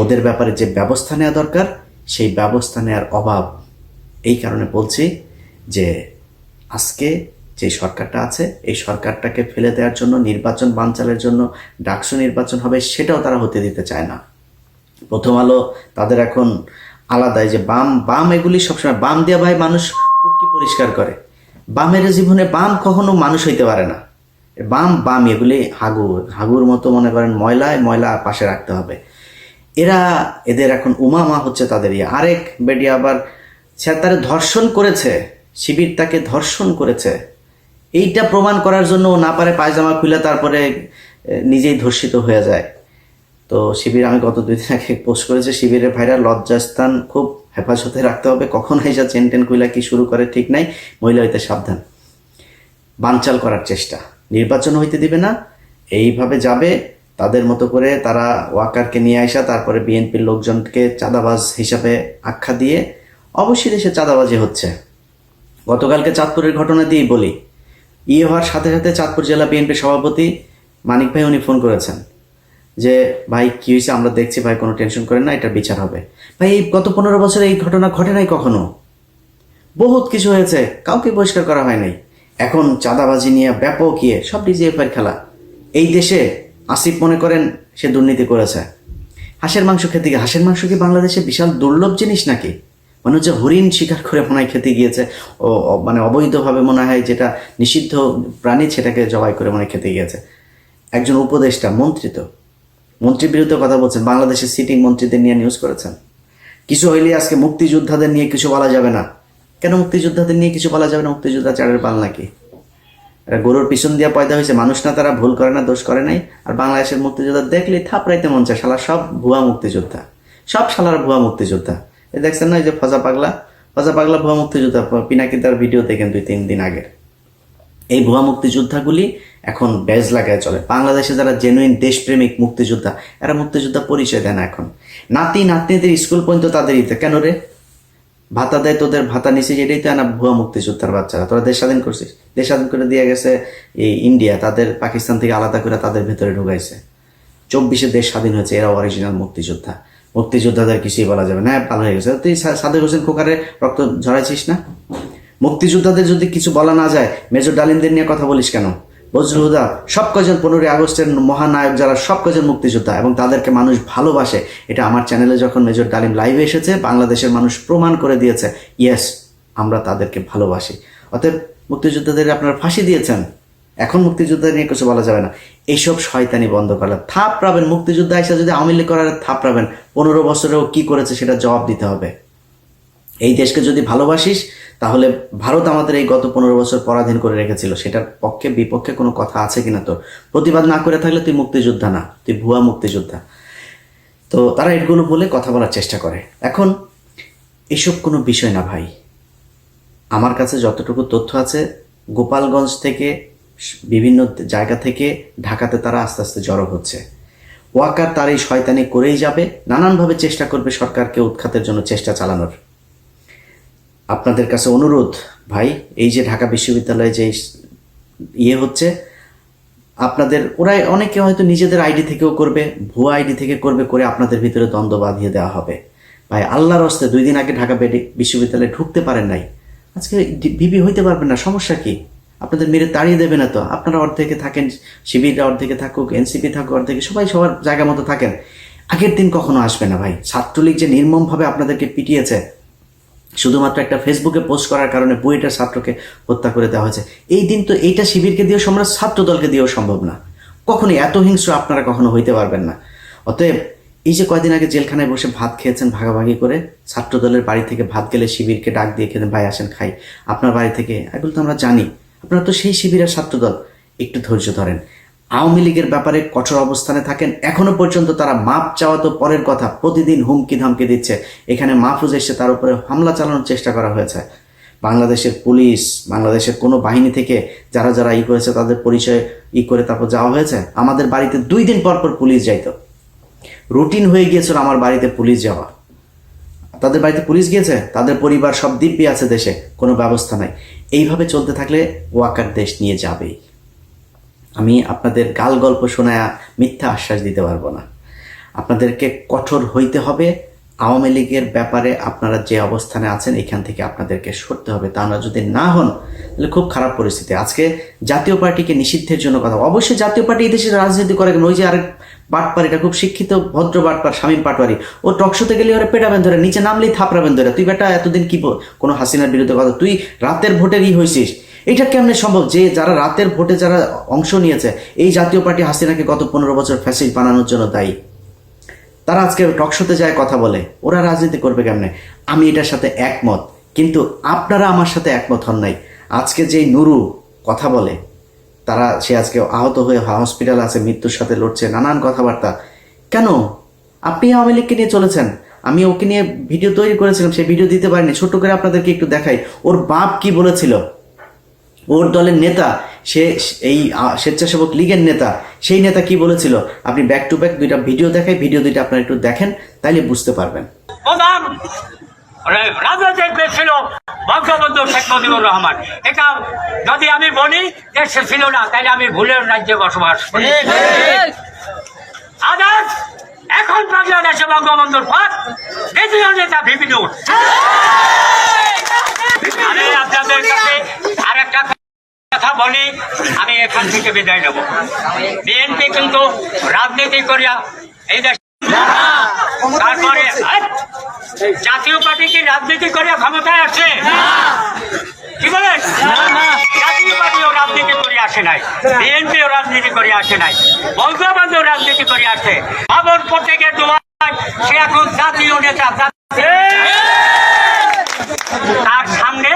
ওদের ব্যাপারে যে ব্যবস্থা নেওয়া দরকার, সেই ব্যবস্থা নেওয়ার অভাব এই কারণে বলছি যে আজকে যে সরকারটা আছে, এই সরকারটাকে ফেলে দেওয়ার জন্য, নির্বাচন বানচালের জন্য ডাকসু নির্বাচন হবে সেটাও তারা হতে দিতে চায় না। প্রথম আলো তাদের এখন আলাদাই যে বাম বাম এগুলি সবসময় বাম দিয়ে ভাই মানুষ পরিষ্কার করে। বামের জীবনে বাম কখনো মানুষ হইতে পারে না। বাম বাম এগুলি হাগুর। হাগুর মতো মনে করেন ময়লায় ময়লা পাশে রাখতে হবে। এরা এদের এখন উমামা হচ্ছে তাদের ইয়ে। আরেক বেডি আবার, সে তারা ধর্ষণ করেছে, শিবির তাকে ধর্ষণ করেছে। এইটা প্রমাণ করার জন্য না পারে পায়জামা খুলে তারপরে নিজেই ধর্ষিত হয়ে যায়। তো শিবির, আমি গত দুই দিন আগে পোস্ট করেছে, শিবিরের ভাইরা লজ্জাস্থান খুব হেফাজতে রাখতে হবে। কখন এসে চেন টেন কুইলা কি শুরু করে ঠিক নাই মহিলা হইতে সাবধান। বানচাল করার চেষ্টা। নির্বাচন হইতে দিবে না। এইভাবে যাবে, তাদের মতো করে তারা ওয়াকারকে নিয়ে আসা তারপরে বিএনপির লোকজনকে চাঁদাবাজ হিসাবে আখ্যা দিয়ে, অবশ্যই দেশে চাঁদাবাজি হচ্ছে। গতকালকে চাঁদপুরের ঘটনা দিয়েই বলি। ইয়ে হওয়ার সাথে সাথে চাঁদপুর জেলা বিএনপির সভাপতি মানিক ভাই উনি ফোন করেছেন যে, ভাই, কী হয়েছে আমরা দেখছি ভাই, কোনো টেনশন করেন না, এটা বিচার হবে। ভাই, এই গত পনেরো বছরে এই ঘটনা ঘটে নাই কখনো? বহুত কিছু হয়েছে, কাউকে বহিষ্কার করা হয় নাই। এখন চাঁদাবাজি নিয়ে ব্যাপক ইয়ে সব ডিজিএফআই খেলা। এই দেশে আসিফ মনে করেন সে দুর্নীতি করেছে। হাঁসের মাংস খেতে গিয়ে, হাঁসের মাংস কি বাংলাদেশে বিশাল দুর্লভ জিনিস নাকি? মনে হচ্ছে হরিণ শিকার করে মনে হয় খেতে গিয়েছে, ও মানে অবৈধভাবে মনে হয় যেটা নিষিদ্ধ প্রাণী সেটাকে জবাই করে মনে খেতে গিয়েছে। একজন উপদেষ্টা, মন্ত্রী তো। মন্ত্রীর বিরুদ্ধে কথা বলছেন, বাংলাদেশের সিটিং মন্ত্রীদের নিয়ে নিউজ করেছেন। কিছু হইলে আজকে মুক্তিযোদ্ধাদের নিয়ে কিছু বলা যাবে না। কেন মুক্তিযোদ্ধাদের নিয়ে কিছু বলা যাবে না? মুক্তিযোদ্ধা চারের পাল নাকি? এরা গরুর পিছন দিয়া পয়দা হয়েছে। মানুষ না, তারা ভুল করে না, দোষ করে নাই। আর বাংলাদেশের মুক্তিযোদ্ধা দেখলেই থাপড়াইতে মন চায়, শালা সব ভুয়া মুক্তিযোদ্ধা। সব শালার ভুয়া মুক্তিযোদ্ধা। এই দেখছেন না, এই যে ফজা পাগলা? ফজা পাগলা ভুয়া মুক্তিযোদ্ধা, পিনাকি তার ভিডিও দেখেন দুই, তিন দিন আগের। এই ভুয়া মুক্তিযোদ্ধাগুলি এখন ব্যাজ লাগায় চলে। বাংলাদেশে যারা জেনুইন দেশপ্রেমিক মুক্তিযোদ্ধা, এরা মুক্তিযোদ্ধা পরিচয় দেয় না এখন। নাতি, নাতনিদের স্কুল পর্যন্ত তাদের ইতে। কেন রে? ভাতা দেয় তোদের ভাতা নিচে এটাই তো না ভুয়া মুক্তিযোদ্ধার বাচ্চারা। তোরা দেশ স্বাধীন করছিস। দেশ স্বাধীন করে দিয়ে গেছে এই ইন্ডিয়া। তাদের পাকিস্তান থেকে আলাদা করে তাদের ভেতরে ঢুকাইছে। চব্বিশে দেশ স্বাধীন হয়েছে এরা অরিজিনাল মুক্তিযোদ্ধা। মুক্তিযোদ্ধাদের কিছুই বলা যাবে না। হ্যাঁ, ভালো হয়ে গেছে। তুই সাদেক হোসেন খোকারে রক্ত ঝরাইছিস না? মুক্তিযোদ্ধাদের যদি কিছু বলা না যায় মেজর ডালিমদের নিয়ে কথা বলিস কেন? বজরুহুদা সব কজন পনেরোই আগস্টের মহানায়ক যারা সব কজন মুক্তিযোদ্ধা এবং তাদেরকে মানুষ ভালোবাসে, এটা আমার চ্যানেলে যখন মেজর ডালিম লাইভে এসেছে, বাংলাদেশের মানুষ প্রমাণ করে দিয়েছে ইয়েস আমরা তাদেরকে ভালোবাসি। অতএব মুক্তিযোদ্ধাদের আপনারা ফাঁসি দিয়েছেন, এখন মুক্তিযোদ্ধা নিয়ে কিছু বলা যাবে না। এইসব শয়তানি বন্ধ করলে থাপ পাবেন মুক্তিযোদ্ধা, এসে যদি আওয়ামী লীগ করার থাপ পাবেন পনেরো বছরেও কি করেছে সেটা জবাব দিতে হবে। এই দেশকে যদি ভালোবাসিস, তাহলে ভারত আমাদের এই গত পনেরো বছর পরাধীন করে রেখেছিল। সেটার পক্ষে, বিপক্ষে কোনো কথা আছে কিনা তোর? প্রতিবাদ না করে থাকলে তুই মুক্তিযোদ্ধা না, তুই ভুয়া মুক্তিযোদ্ধা। তো তারা এগুলো বলে কথা বলার চেষ্টা করে। এখন, এসব কোনো বিষয় না ভাই। আমার কাছে যতটুকু তথ্য আছে, গোপালগঞ্জ থেকে, বিভিন্ন জায়গা থেকে, ঢাকাতে তারা আস্তে আস্তে জড়ো হচ্ছে। ওয়াকার তার এই শয়তানি করেই যাবে, নানানভাবে চেষ্টা করবে সরকারকে উৎখাতের জন্য চেষ্টা চালানোর। আপনাদের কাছে অনুরোধ, ভাই, এই যে ঢাকা বিশ্ববিদ্যালয়ে যে ইয়ে হচ্ছে, আপনাদের ওরা অনেকে হয়তো নিজেদের আইডি থেকেও করবে, ভুয়া আইডি থেকে করবে, করে আপনাদের ভিতরে দ্বন্দ্ব বাঁধিয়ে দেওয়া হবে। ভাই, আল্লাহর হস্তে দুই দিন আগে ঢাকা বিশ্ববিদ্যালয়ে ঢুকতে পারেন নাই। আজকে ভিপি হইতে পারবেন না, সমস্যা কি? আপনাদের মেরে তাড়িয়ে দেবে না তো? আপনারা অর্ধেকে থাকেন শিবিররা অর্ধেকে থাকুক, এনসিপি থাকুক, অর্ধেকে সবাই সবার জায়গা মতো থাকেন। আগের দিন কখনো আসবে না, ভাই। ছাত্রলীগ যে নির্মমভাবে আপনাদেরকে পিটিয়েছে শুধুমাত্র একটা ফেসবুকে পোস্ট করার কারণে বুয়েটার ছাত্রকে হত্যা করে দেওয়া হয়েছে। এই দিন তো এইটা শিবিরকে দিয়েও সম্ভব ছাত্র দলকে দিয়েও সম্ভব না। কখনোই এত হিংস্র আপনারা কখনো হইতে পারবেন না। অতএব এই যে কয়দিন আগে জেলখানায় বসে ভাত খেয়েছেন ভাগাভাগি করে ছাত্র দলের বাড়ি থেকে ভাত গেলে শিবিরকে ডাক দিয়ে খেতেন ভাই আসেন, খাই। আপনার বাড়ি থেকে, এগুলো তো আমরা জানি। আপনারা তো সেই শিবিরের ছাত্র দল একটু ধৈর্য ধরেন। আওয়ামী লীগের ব্যাপারে কঠোর অবস্থানে থাকেন। এখনও পর্যন্ত তারা মাপ চাওয়া তো পরের কথা। প্রতিদিন হুমকি ধামকি দিচ্ছে। এখানে মাহফুজ এসে তার উপরে হামলা চালানোর চেষ্টা করা হয়েছে। বাংলাদেশের পুলিশ, বাংলাদেশের কোনো বাহিনী থেকে যারা যারা ই করেছে তাদের পরিচয় ই করে তারপর যাওয়া হয়েছে। আমাদের বাড়িতে দুই দিন পর পর পুলিশ যাইতো। রুটিন হয়ে গিয়েছিল আমার বাড়িতে পুলিশ যাওয়া। তাদের বাড়িতে পুলিশ গিয়েছে, তাদের পরিবার সব দিব্যি আছে দেশে, কোনো ব্যবস্থা নাই। এইভাবে চলতে থাকলে ওয়াকার দেশ নিয়ে যাবেই। আমি আপনাদের গাল গল্প শোনায় মিথ্যা আশ্বাস দিতে পারব না। আপনাদেরকে কঠোর হইতে হবে। আওয়ামী লীগের ব্যাপারে আপনারা যে অবস্থানে আছেন, এখান থেকে আপনাদেরকে সরতে হবে। তা আমরা যদি না হন, তাহলে খুব খারাপ পরিস্থিতি। আজকে জাতীয় পার্টিকে নিষিদ্ধের জন্য কথা। অবশ্যই জাতীয় পার্টি এই রাজনীতি করে কেন? ওই যে আরেক বাটপারিটা, খুব শিক্ষিত, ভদ্র বাটপার শামীম পাটওয়ারি ও টকশোতে গেলে ওরা পেটাবেন ধরে, নিচে নামলেই থাপড়াবেন ধরে। তুই বেটা, এতদিন কি কোনো হাসিনার বিরুদ্ধে কথা? তুই রাতের ভোটেরই হয়েছিস এটা কেমনে সম্ভব? যে যারা রাতের ভোটে যারা অংশ নিয়েছে, এই জাতীয় পার্টি হাসিনাকে গত পনেরো বছর ফ্যাসিল বানানোর জন্য দায়ী। তারা আজকে টকশোতে যায়, কথা বলে। ওরা রাজনীতি করবে কেমনে? আমি এটার সাথে একমত। কিন্তু আপনারা আমার সাথে একমত হন নাই। আজকে যে নুরু কথা বলে, তারা, সে আজকে আহত হয়ে হসপিটাল আছে, মৃত্যুর সাথে লড়ছে, নানান কথাবার্তা। কেন? আপনি আওয়ামী লীগকে নিয়ে চলেছেন। আমি ওকে নিয়ে ভিডিও তৈরি করেছিলাম সেই ভিডিও দিতে পারিনি। ছোট্ট করে আপনাদেরকে একটু দেখাই। ওর বাপ কি বলেছিল? ওর দলের নেতা সে এই স্বেচ্ছাসেবক লীগের নেতা সেই নেতা কি বলেছিল? আপনি ব্যাক টু ব্যাক দুইটা ভিডিও দেখাই ভিডিও দুইটা আপনারা একটু দেখেন তাইলে বুঝতে পারবেন। প্রধান রা- রাজনৈতিক ছিল বঙ্গবন্ধু শেখ মুজিবুর রহমান। এটা যদি আমি বলি যে সে ছিল না তাহলে আমি ভুলের রাজ্যে বসবাস করি। আদাত এখন বাংলাদেশে বঙ্গবন্ধুর পর দ্বিতীয় নেতা ভিপিনুর বলি আমি এখান থেকে বিদায় নেব। বিএনপি কিন্তু রাজনীতি করিয়া এই দেশ তারপরে জাতীয় পার্টি কি রাজনীতি করে ক্ষমতায় আসে? কি বলেন জাতীয় পার্টিও রাজনীতি করে আসে নাই। বিএনপিও রাজনীতি করে আসে নাই। বঙ্গবন্ধু রাজনীতি করে আসে। ভবন প্রত্যেকের দোয়ায় সে এখন জাতীয় নেতা তার সামনে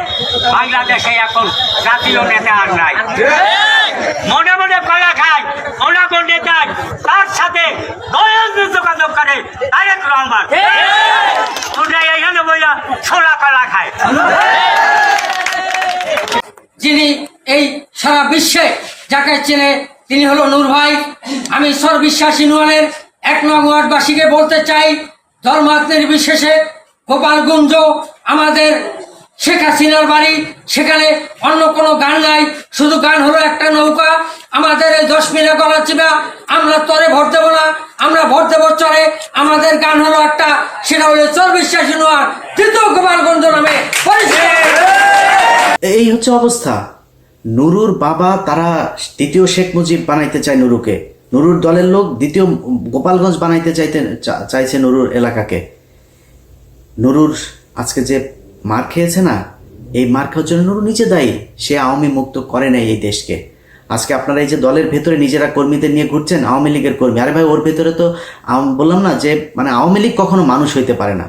বাংলাদেশে এখন জাতীয় নেতা আর নাই। মনে মনে কলা খায় ওনাগো নেতায়, তার সাথে যোগাযোগ করে তারেক রহমান। তোমরা এখানে বইয়া ছোলা কলা খায়। যিনি এই সারা বিশ্বে যাকে চেনে, তিনি হলো নূর ভাই। আমি সর্ববিশ্বাস ইউনিয়নের এক নং ওয়ার্ডবাসীকে বলতে চাই, ধর্মাত্মের বিশেষে গোপালগঞ্জ আমাদের শেখ হাসিনার বাড়ি, সেখানে অন্য কোনো গান নাই, শুধু গান হলো একটা নৌকা। আমাদের এই দশ মিনিট গলা চিবা, আমরা তরে ভোট দেবো না, আমরা ভোট দেবো চরে। আমাদের গান হলো একটা, সেটা হলো চর্বিশ্বাস ইউনিয়ন, তৃতীয় গোপালগঞ্জ নামে এই হচ্ছে অবস্থা। নুরুর বাবা, তারা দ্বিতীয় শেখ মুজিব বানাইতে চায় নুরুকে। নুরুর দলের লোক দ্বিতীয় গোপালগঞ্জ বানাইতে চাইতে চাইছে নুরুর এলাকাকে। নুরুর আজকে যে মার খেয়েছে না? এই মার খাওয়ার জন্য নুরু নিজে দায়ী। সে আওয়ামী মুক্ত করে নাই এই দেশকে। আজকে আপনারা এই যে দলের ভেতরে নিজেরা কর্মীদের নিয়ে ঘুরছেন, আওয়ামী লীগের কর্মী। আরে ভাই, ওর ভেতরে তো বললাম না যে মানে আওয়ামী লীগ কখনো মানুষ হইতে পারে না।